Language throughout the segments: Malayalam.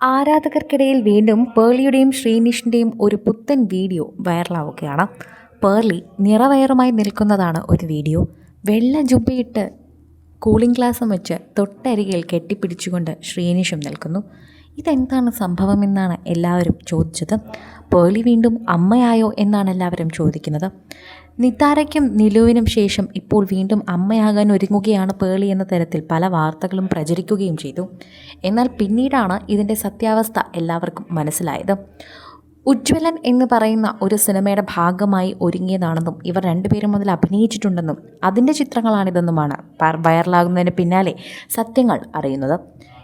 ആരാധകർക്കിടയിൽ വീണ്ടും പേർലിയുടെയും ശ്രീനിഷിന്റെയും ഒരു പുത്തൻ വീഡിയോ വൈറലാവുകയാണ്. പേർലി നിറവയറുമായി നിൽക്കുന്നതാണ് ഒരു വീഡിയോ. വെള്ള ജുബയിട്ട് കൂളിംഗ് ഗ്ലാസും വെച്ച് തൊട്ടരികിൽ കെട്ടിപ്പിടിച്ചുകൊണ്ട് ശ്രീനിഷും നിൽക്കുന്നു. ഇതെന്താണ് സംഭവമെന്നാണ് എല്ലാവരും ചോദിച്ചത്. പേളി വീണ്ടും അമ്മയായോ എന്നാണ് എല്ലാവരും ചോദിക്കുന്നത്. നിതാരയ്ക്കും നിലുവിനും ശേഷം ഇപ്പോൾ വീണ്ടും അമ്മയാകാൻ ഒരുങ്ങുകയാണ് പേളി എന്ന തരത്തിൽ പല വാർത്തകളും പ്രചരിക്കുകയും ചെയ്തു. എന്നാൽ പിന്നീടാണ് ഇതിന്റെ സത്യാവസ്ഥ എല്ലാവർക്കും മനസ്സിലായത്. ഉജ്ജ്വലൻ എന്ന് പറയുന്ന ഒരു സിനിമയുടെ ഭാഗമായി ഒരുങ്ങിയതാണെന്നും ഇവർ രണ്ടുപേരും മുതൽ അഭിനയിച്ചിട്ടുണ്ടെന്നും അതിന്റെ ചിത്രങ്ങളാണിതെന്നുമാണ് വൈറലാകുന്നതിന് പിന്നാലെ സത്യങ്ങൾ അറിയുന്നത്.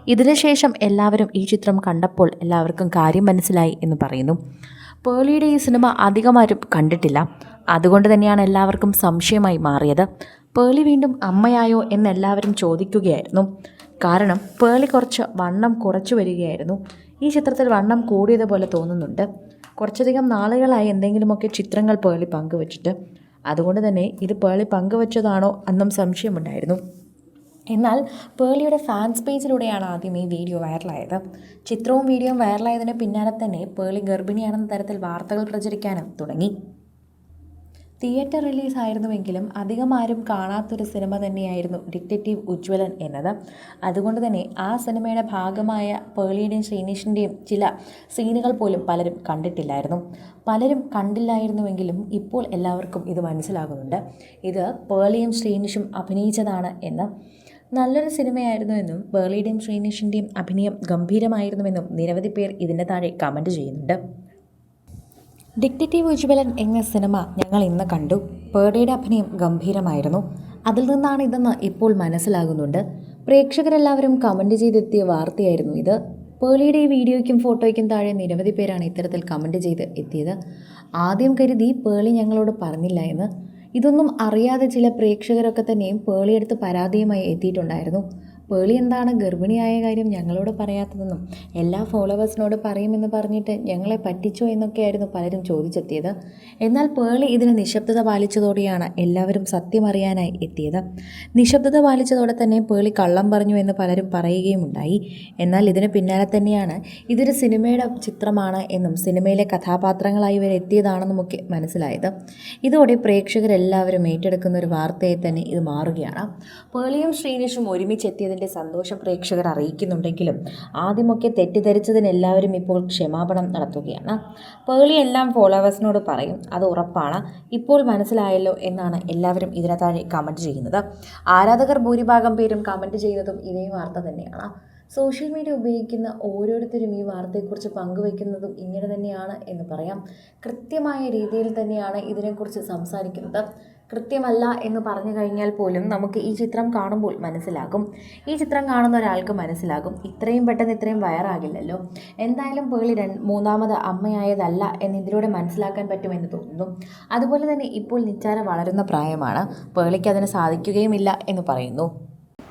ഇതിനുശേഷം എല്ലാവരും ഈ ചിത്രം കണ്ടപ്പോൾ എല്ലാവർക്കും കാര്യം മനസ്സിലായി എന്ന് പറയുന്നു. പേളിയുടെ ഈ സിനിമ അധികമാരും കണ്ടിട്ടില്ല. അതുകൊണ്ട് തന്നെയാണ് എല്ലാവർക്കും സംശയമായി മാറിയത്. പേളി വീണ്ടും അമ്മയായോ എന്ന് എല്ലാവരും ചോദിക്കുകയായിരുന്നു. കാരണം പേളി കുറച്ച് വണ്ണം കുറച്ചു വരികയായിരുന്നു. ഈ ചിത്രത്തിൽ വണ്ണം കൂടിയതുപോലെ തോന്നുന്നുണ്ട്. കുറച്ചധികം നാളുകളായി എന്തെങ്കിലുമൊക്കെ ചിത്രങ്ങൾ പേളി പങ്കുവച്ചിട്ട്. അതുകൊണ്ട് തന്നെ ഇത് പേളി പങ്കുവച്ചതാണോ എന്നും സംശയമുണ്ടായിരുന്നു. എന്നാൽ പേളിയുടെ ഫാൻസ് പേജിലൂടെയാണ് ആദ്യം ഈ വീഡിയോ വൈറലായത് ചിത്രവും വീഡിയോയും വൈറലായതിന് പിന്നാലെ തന്നെ പേളി ഗർഭിണിയാണെന്ന തരത്തിൽ വാർത്തകൾ പ്രചരിക്കാനും തുടങ്ങി. തിയേറ്റർ റിലീസായിരുന്നുവെങ്കിലും അധികം ആരും കാണാത്തൊരു സിനിമ തന്നെയായിരുന്നു ഡിറ്റക്റ്റീവ് ഉജ്ജ്വലൻ എന്നത്. അതുകൊണ്ട് തന്നെ ആ സിനിമയുടെ ഭാഗമായ പേളിയുടെയും ശ്രീനിഷിന്റെയും ചില സീനുകൾ പോലും പലരും കണ്ടിട്ടില്ലായിരുന്നു. പലരും കണ്ടില്ലായിരുന്നുവെങ്കിലും ഇപ്പോൾ എല്ലാവർക്കും ഇത് മനസ്സിലാകുന്നുണ്ട്. ഇത് പേളിയും ശ്രീനിഷും അഭിനയിച്ചതാണ് എന്ന്. നല്ലൊരു സിനിമയായിരുന്നു എന്നും പേളിയുടെയും ശ്രീനിഷിന്റെയും അഭിനയം ഗംഭീരമായിരുന്നുവെന്നും നിരവധി പേർ ഇതിന്റെ താഴെ കമന്റ് ചെയ്യുന്നുണ്ട്. ഡിക്റ്റേറ്റീവ് ഉജ്വലൻ എന്ന സിനിമ ഞങ്ങൾ ഇന്ന് കണ്ടു. പേർഡയുടെ അഭിനയം ഗംഭീരമായിരുന്നു. അതിൽ നിന്നാണ് ഇതെന്ന് ഇപ്പോൾ മനസ്സിലാകുന്നുണ്ട്. പ്രേക്ഷകരെല്ലാവരും കമന്റ് ചെയ്തെത്തിയ വാർത്തയായിരുന്നു ഇത്. പേളിയുടെ ഈ വീഡിയോയ്ക്കും ഫോട്ടോയ്ക്കും താഴെ നിരവധി പേരാണ് ഇത്തരത്തിൽ കമന്റ് ചെയ്ത് എത്തിയത്. ആദ്യം കരുതി പേളി ഞങ്ങളോട് പറഞ്ഞില്ല എന്ന്. ഇതൊന്നും അറിയാതെ ചില പ്രേക്ഷകരൊക്കെ തന്നെയും പേളിയെടുത്ത് പരാതിയുമായി എത്തിയിട്ടുണ്ടായിരുന്നു. പേളി എന്താണ് ഗർഭിണിയായ കാര്യം ഞങ്ങളോട് പറയാത്തതെന്നും എല്ലാ ഫോളോവേഴ്സിനോട് പറയുമെന്ന് പറഞ്ഞിട്ട് ഞങ്ങളെ പറ്റിച്ചോ എന്നൊക്കെയായിരുന്നു പലരും ചോദിച്ചെത്തിയത്. എന്നാൽ പേളി ഇതിന് നിശബ്ദത പാലിച്ചതോടെയാണ് എല്ലാവരും സത്യമറിയാനായി എത്തിയത്. നിശബ്ദത പാലിച്ചതോടെ തന്നെ പേളി കള്ളം പറഞ്ഞു എന്ന് പലരും പറയുകയുമുണ്ടായി എന്നാൽ ഇതിന് പിന്നാലെ തന്നെയാണ് ഇതൊരു സിനിമയുടെ ചിത്രമാണ് എന്നും സിനിമയിലെ കഥാപാത്രങ്ങളായി ഇവർ എത്തിയതാണെന്നുമൊക്കെ മനസ്സിലായത്. ഇതോടെ പ്രേക്ഷകരെല്ലാവരും ഏറ്റെടുക്കുന്ന ഒരു വാർത്തയെ തന്നെ ഇത് മാറുകയാണ്. പേളിയും ശ്രീനിഷും ഒരുമിച്ചെത്തിയതിന്റെ സന്തോഷം പ്രേക്ഷകർ അറിയിക്കുന്നുണ്ടെങ്കിലും ആദ്യമൊക്കെ തെറ്റിദ്ധരിച്ചതിന് എല്ലാവരും ഇപ്പോൾ ക്ഷമാപണം നടത്തുകയാണ്. പേളി എല്ലാം ഫോളോവേഴ്സിനോട് പറയും. അത് ഉറപ്പാണ്. ഇപ്പോൾ മനസ്സിലായല്ലോ എന്നാണ് എല്ലാവരും ഇതിനെ താഴെ കമന്റ് ചെയ്യുന്നത്. ആരാധകർ ഭൂരിഭാഗം പേരും കമന്റ് ചെയ്യുന്നതും ഇതേ വാർത്ത തന്നെയാണ്. സോഷ്യൽ മീഡിയ ഉപയോഗിക്കുന്ന ഓരോരുത്തരും ഈ വാർത്തയെക്കുറിച്ച് പങ്കുവയ്ക്കുന്നതും ഇങ്ങനെ തന്നെയാണ് എന്ന് പറയാം. കൃത്യമായ രീതിയിൽ തന്നെയാണ് ഇതിനെക്കുറിച്ച് സംസാരിക്കുന്നത്. കൃത്യമല്ല എന്ന് പറഞ്ഞു കഴിഞ്ഞാൽ പോലും നമുക്ക് ഈ ചിത്രം കാണുമ്പോൾ മനസ്സിലാകും. ഈ ചിത്രം കാണുന്ന ഒരാൾക്ക് മനസ്സിലാകും. ഇത്രയും പെട്ടെന്ന് ഇത്രയും വയറാകില്ലല്ലോ. എന്തായാലും പേളി രണ്ട് മൂന്നാമത് അമ്മയായതല്ല എന്ന് ഇതിലൂടെ മനസ്സിലാക്കാൻ പറ്റുമെന്ന് തോന്നുന്നു. അതുപോലെ തന്നെ ഇപ്പോൾ നിച്ചാര വളരുന്ന പ്രായമാണ്. പേളിക്ക് അതിന് സാധിക്കുകയുമില്ല എന്ന് പറയുന്നു.